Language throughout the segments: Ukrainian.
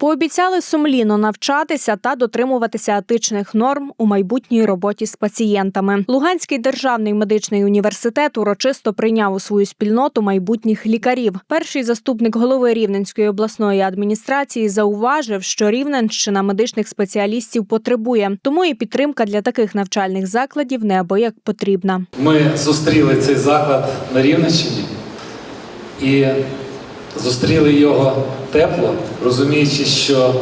Пообіцяли сумлінно навчатися та дотримуватися етичних норм у майбутній роботі з пацієнтами. Луганський державний медичний університет урочисто прийняв у свою спільноту майбутніх лікарів. Перший заступник голови Рівненської обласної адміністрації зауважив, що Рівненщина медичних спеціалістів потребує, тому і підтримка для таких навчальних закладів неабияк потрібна. Ми зустріли цей заклад на Рівненщині і зустріли його тепло, розуміючи, що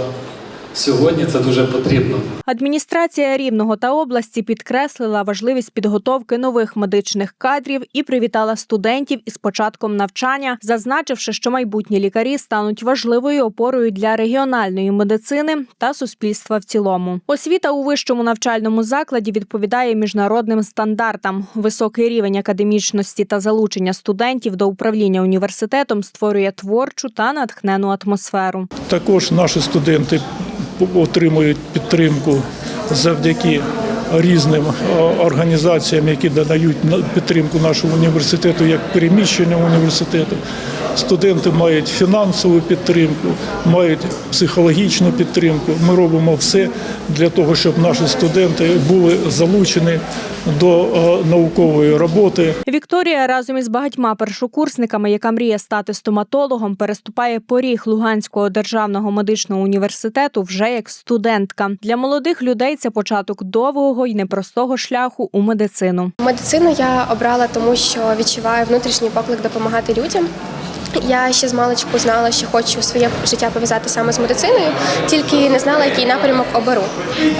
сьогодні це дуже потрібно. Адміністрація Рівного та області підкреслила важливість підготовки нових медичних кадрів і привітала студентів із початком навчання, зазначивши, що майбутні лікарі стануть важливою опорою для регіональної медицини та суспільства в цілому. Освіта у вищому навчальному закладі відповідає міжнародним стандартам. Високий рівень академічності та залучення студентів до управління університетом створює творчу та натхнену атмосферу. Також наші студенти отримують підтримку завдяки різним е, організаціям, які надають підтримку нашому університету як переміщення університету. Студенти мають фінансову підтримку, мають психологічну підтримку. Ми робимо все для того, щоб наші студенти були залучені до е, наукової роботи. Вікторія разом із багатьма першокурсниками, яка мріє стати стоматологом, переступає поріг Луганського державного медичного університету вже як студентка. Для молодих людей це початок довгого і непростого шляху у медицину. Медицину я обрала тому, що відчуваю внутрішній поклик допомагати людям. Я ще з маличку знала, що хочу своє життя пов'язати саме з медициною, тільки не знала, який напрямок оберу.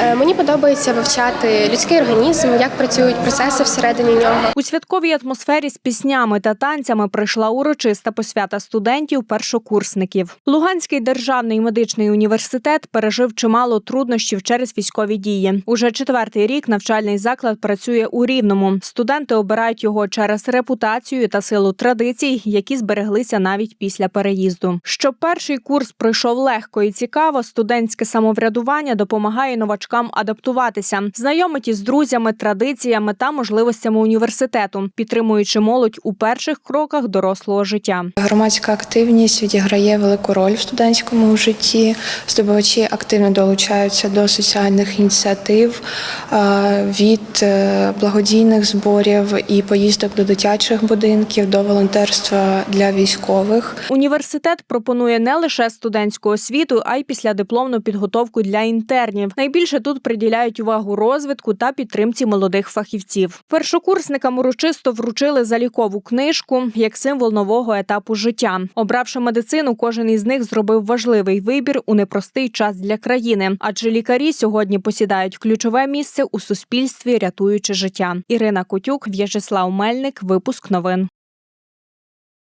Е, Мені подобається вивчати людський організм, як працюють процеси всередині нього. У святковій атмосфері з піснями та танцями прийшла урочиста посвята студентів першокурсників. Луганський державний медичний університет пережив чимало труднощів через військові дії. Уже четвертий рік навчальний заклад працює у рівному. Студенти обирають його через репутацію та силу традицій, які збереглися навіть після переїзду. Щоб перший курс пройшов легко і цікаво, студентське самоврядування допомагає новачкам адаптуватися, знайомить із друзями, традиціями та можливостями університету, підтримуючи молодь у перших кроках дорослого життя. Громадська активність відіграє велику роль в студентському житті. Здобувачі активно долучаються до соціальних ініціатив від е, благодійних зборів і поїздок до дитячих будинків до волонтерства для військових. Університет пропонує не лише студентську освіту, а й післядипломну підготовку для інтернів. Найбільше тут приділяють увагу розвитку та підтримці молодих фахівців. Першокурсникам урочисто вручили залікову книжку як символ нового етапу життя. Обравши медицину, кожен із них зробив важливий вибір у непростий час для країни, адже лікарі сьогодні посідають ключове місце у суспільстві, рятуючи життя. Ірина Котюк, В'ячеслав Мельник, випуск новин.